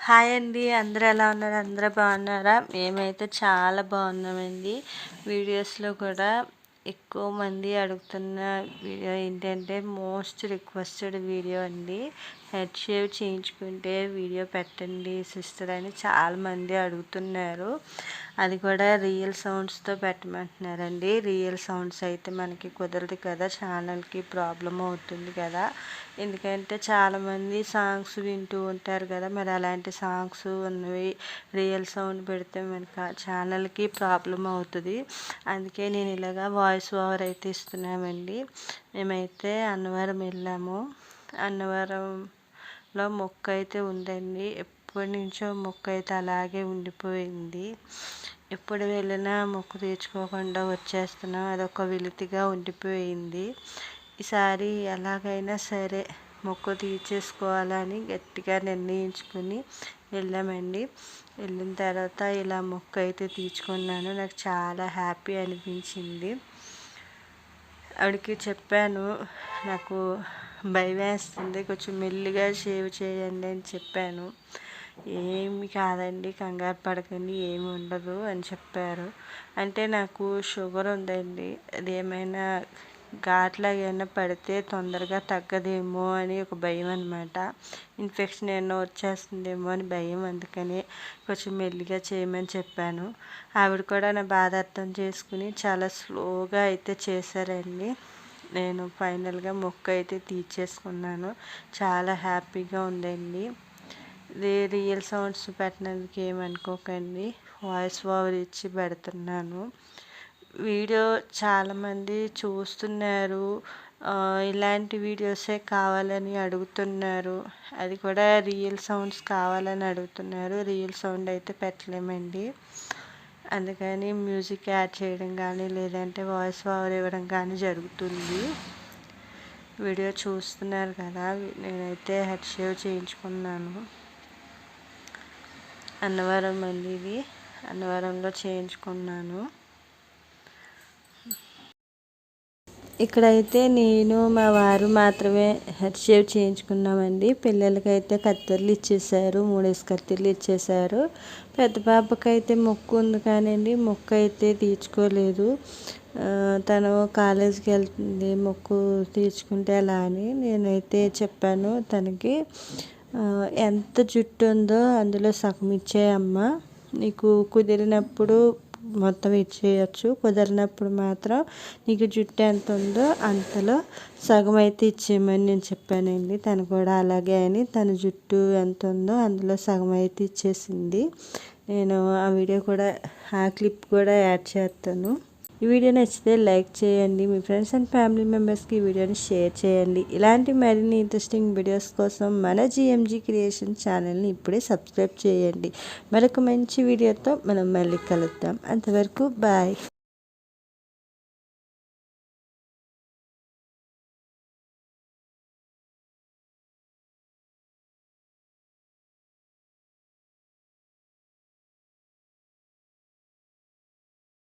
Hi అండి అందరూ ఎలా ఉన్నారు? అందరూ బాగున్నారా? మేమైతే చాలా బాగున్నామండి. వీడియోస్లో కూడా ఎక్కువ మంది అడుగుతున్న వీడియో ఏంటంటే మోస్ట్ రిక్వెస్టెడ్ వీడియో అండి. హెడ్ షేవ్ చేయించుకుంటే వీడియో పెట్టండి సిస్టర్ అని చాలామంది అడుగుతున్నారు. అది కూడా రియల్ సౌండ్స్తో పెట్టమంటున్నారండి. రియల్ సౌండ్స్ అయితే మనకి కుదరదు కదా ఛానల్కి ప్రాబ్లం అవుతుంది కదా. ఎందుకంటే చాలామంది సాంగ్స్ వింటూ ఉంటారు కదా మరి అలాంటి సాంగ్స్ ఉన్నవి రియల్ సౌండ్ పెడితే మనకి ఛానల్కి ప్రాబ్లం అవుతుంది. అందుకే నేను ఇలాగా వాయిస్ ఓవర్ అయితే ఇస్తున్నామండి. మేమైతే అన్నవరం వెళ్ళాము. అన్నవరం లో మొక్క అయితే ఉందండి. ఎప్పటి నుంచో మొక్క అయితే అలాగే ఉండిపోయింది. ఎప్పుడు వెళ్ళినా మొక్కు తీర్చుకోకుండా వచ్చేస్తున్నాం. అదొక వెలితిగా ఉండిపోయింది. ఈసారి ఎలాగైనా సరే మొక్కు తీర్చేసుకోవాలని గట్టిగా నిర్ణయించుకుని వెళ్ళామండి. వెళ్ళిన తర్వాత ఇలా మొక్క అయితే తీర్చుకున్నాను. నాకు చాలా హ్యాపీ అనిపించింది. ఆవిడకి చెప్పాను నాకు భయమేస్తుంది. కొంచెం మెల్లిగా షేవ్ చేయండి అని చెప్పాను. ఏమి కాదండి కంగారు పడకండి ఏమి ఉండదు అని చెప్పారు. అంటే నాకు షుగర్ ఉందండి. అది ఏమైనా ఘాట్లాగా ఏమైనా పడితే తొందరగా తగ్గదేమో అని ఒక భయం అనమాట ఇన్ఫెక్షన్ ఏమైనా వచ్చేస్తుందేమో అని భయం అందుకని కొంచెం మెల్లిగా చేయమని చెప్పాను. ఆవిడ కూడా నా బాధ అర్థం చేసుకుని చాలా స్లోగా అయితే చేశారండి. నేను ఫైనల్గా మొక్క అయితే తీర్చేసుకున్నాను. చాలా హ్యాపీగా ఉందండి. ఇది రియల్ సౌండ్స్ పెట్టినందుకు ఏమనుకోకండి. వాయిస్ ఓవర్ ఇచ్చి పెడుతున్నాను. వీడియో చాలామంది చూస్తున్నారు. ఇలాంటి వీడియోసే కావాలని అడుగుతున్నారు. అది కూడా రియల్ సౌండ్స్ కావాలని అడుగుతున్నారు. రియల్ సౌండ్ అయితే పెట్టలేమండి. అందుకని మ్యూజిక్ యాడ్ చేయడం కానీ లేదంటే వాయిస్ ఓవర్ ఇవ్వడం కానీ జరుగుతుంది. వీడియో చూస్తున్నారు కదా నేనైతే హెడ్ షేవ్ చేయించుకున్నాను. అన్నవరం అండి ఇది. అన్నవరంలో చేయించుకున్నాను. ఇక్కడైతే నేను మా వారు మాత్రమే హెడ్ షేవ్ చేయించుకున్నామండి. పిల్లలకైతే కత్తెరలు ఇచ్చేసారు మూడేసి కత్తెరలు ఇచ్చేసారు పెద్ద పాపకైతే మొక్కు ఉంది కానివ్వండి మొక్కు అయితే తీర్చుకోలేదు. తను కాలేజీకి వెళ్తుంది మొక్కు తీర్చుకుంటే ఎలా అని నేనైతే చెప్పాను తనకి. ఎంత జుట్టు ఉందో అందులో సగం ఇచ్చేయమ్మ. నీకు కుదిరినప్పుడు మొత్తం ఇచ్చేయచ్చు. కుదిరినప్పుడు మాత్రం నీకు జుట్టు ఎంత ఉందో అంతలో సగం అయితే ఇచ్చేయమని నేను చెప్పానండి. తను కూడా అలాగే అని తన జుట్టు ఎంత ఉందో అందులో సగం అయితే ఇచ్చేసింది. నేను ఆ వీడియో కూడా ఆ క్లిప్ కూడా యాడ్ చేస్తాను. ఈ వీడియో నచ్చితే లైక్ చేయండి మీ ఫ్రెండ్స్ అండ్ ఫ్యామిలీ మెంబర్స్కి ఈ వీడియోని షేర్ చేయండి. ఇలాంటి మరిన్ని ఇంట్రెస్టింగ్ వీడియోస్ కోసం మన జిఎంజీ క్రియేషన్ ఛానల్ని ఇప్పుడే సబ్స్క్రైబ్ చేయండి. మరొక మంచి వీడియోతో మనం మళ్ళీ కలుద్దాం. అంతవరకు బాయ్.